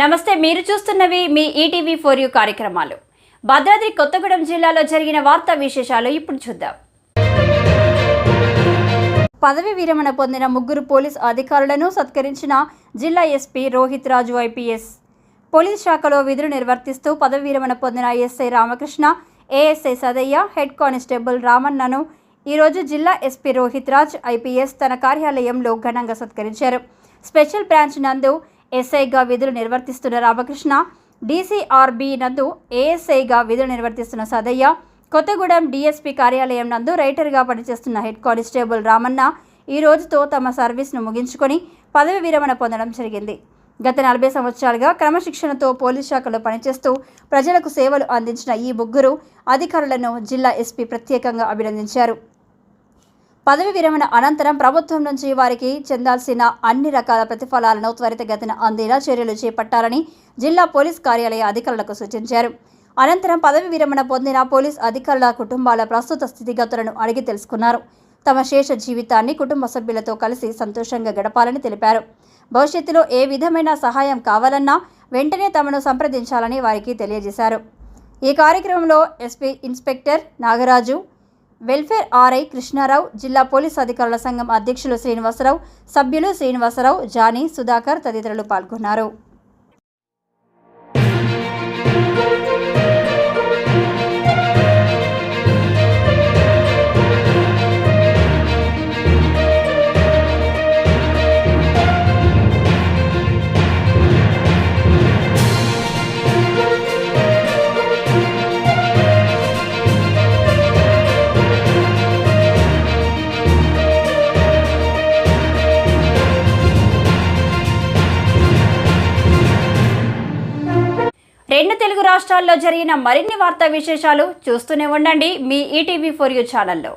నమస్తే మీరు చూస్తున్నవి మీ ఈటీవీ ఫోర్ యూ కార్యక్రమాలు. భద్రాద్రి కొత్తగూడెం జిల్లాలో జరిగిన వార్తా విశేషాలు ఇప్పుడు చూద్దాం. పదవి విరమణ పొందిన ముగ్గురు పోలీస్ అధికారులను సత్కరించిన జిల్లా SP Rohit Raju IPS. Police శాఖలో విధులు నిర్వర్తిస్తూ పదవి విరమణ పొందిన SI Ramakrishna ASI Sadayya head constable రామన్నను ఈరోజు జిల్లా ఎస్పీ రోహిత్ రాజ్ ఐపీఎస్ తన కార్యాలయంలో ఘనంగా సత్కరించారు. స్పెషల్ బ్రాంచ్ నందు ఎస్ఐగా విధులు నిర్వర్తిస్తున్న రామకృష్ణ డీసీఆర్బీ నందు ఏఎస్ఐగా విధులు నిర్వర్తిస్తున్న సదయ్య కొత్తగూడెం డీఎస్పీ కార్యాలయం నందు రైటర్గా పనిచేస్తున్న హెడ్ కానిస్టేబుల్ రామన్న ఈ రోజుతో తమ సర్వీస్ను ముగించుకొని పదవి విరమణ పొందడం జరిగింది. గత నలభై సంవత్సరాలుగా క్రమశిక్షణతో పోలీస్ శాఖలో పనిచేస్తూ ప్రజలకు సేవలు అందించిన ఈ ముగ్గురు అధికారులను జిల్లా ఎస్పీ ప్రత్యేకంగా అభినందించారు. పదవి విరమణ అనంతరం ప్రభుత్వం నుంచి వారికి చెందాల్సిన అన్ని రకాల ప్రతిఫలాలను త్వరితగతిన అందేలా చర్యలు చేపట్టాలని జిల్లా పోలీస్ కార్యాలయ అధికారులకు సూచించారు. అనంతరం పదవి విరమణ పొందిన పోలీస్ అధికారుల కుటుంబాల ప్రస్తుత స్థితిగతులను అడిగి తెలుసుకున్నారు. తమ శేష జీవితాన్ని కుటుంబ సభ్యులతో కలిసి సంతోషంగా గడపాలని తెలిపారు. భవిష్యత్తులో ఏ విధమైన సహాయం కావాలన్నా వెంటనే తమను సంప్రదించాలని వారికి తెలియజేశారు. ఈ కార్యక్రమంలో SP inspector Nagaraju welfare RI Krishnarao జిల్లా పోలీస్ అధికారుల సంఘం అధ్యక్షులు శ్రీనివాసరావు సభ్యులు శ్రీనివాసరావు జానీ సుధాకర్ తదితరులు పాల్గొన్నారు. రెండు తెలుగు రాష్ట్రాల్లో జరిగిన మరిన్ని వార్తా విశేషాలు చూస్తూనే ఉండండి మీ ఈటీవీ ఫోర్ యూ ఛానల్లో.